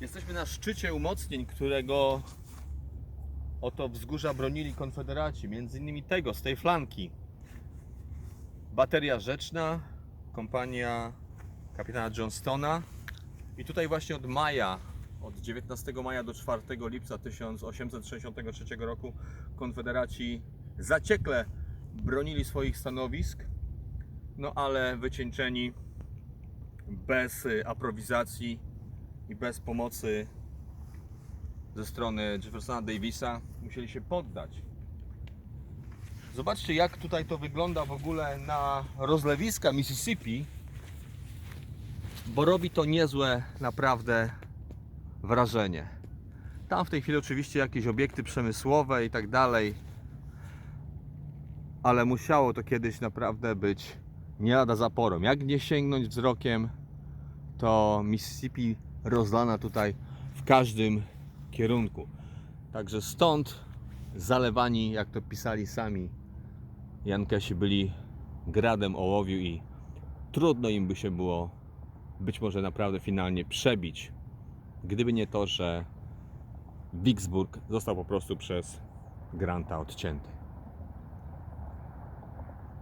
Jesteśmy na szczycie umocnień, którego oto wzgórza bronili konfederaci, między innymi tego, z tej flanki. Bateria Rzeczna, kompania kapitana Johnstona i tutaj właśnie od maja, od 19 maja do 4 lipca 1863 roku konfederaci zaciekle bronili swoich stanowisk, no ale wycieńczeni bez y, aprowizacji i bez pomocy ze strony Jeffersona Davisa musieli się poddać. Zobaczcie jak tutaj to wygląda w ogóle na rozlewiska Mississippi, bo robi to niezłe naprawdę wrażenie. Tam w tej chwili oczywiście jakieś obiekty przemysłowe i tak dalej, ale musiało to kiedyś naprawdę być nie lada zaporą. Jak nie sięgnąć wzrokiem, to Mississippi rozlana tutaj w każdym kierunku. Także stąd zalewani, jak to pisali sami Jankesi, byli gradem ołowiu i trudno im by się było być może naprawdę finalnie przebić, gdyby nie to, że Vicksburg został po prostu przez Granta odcięty.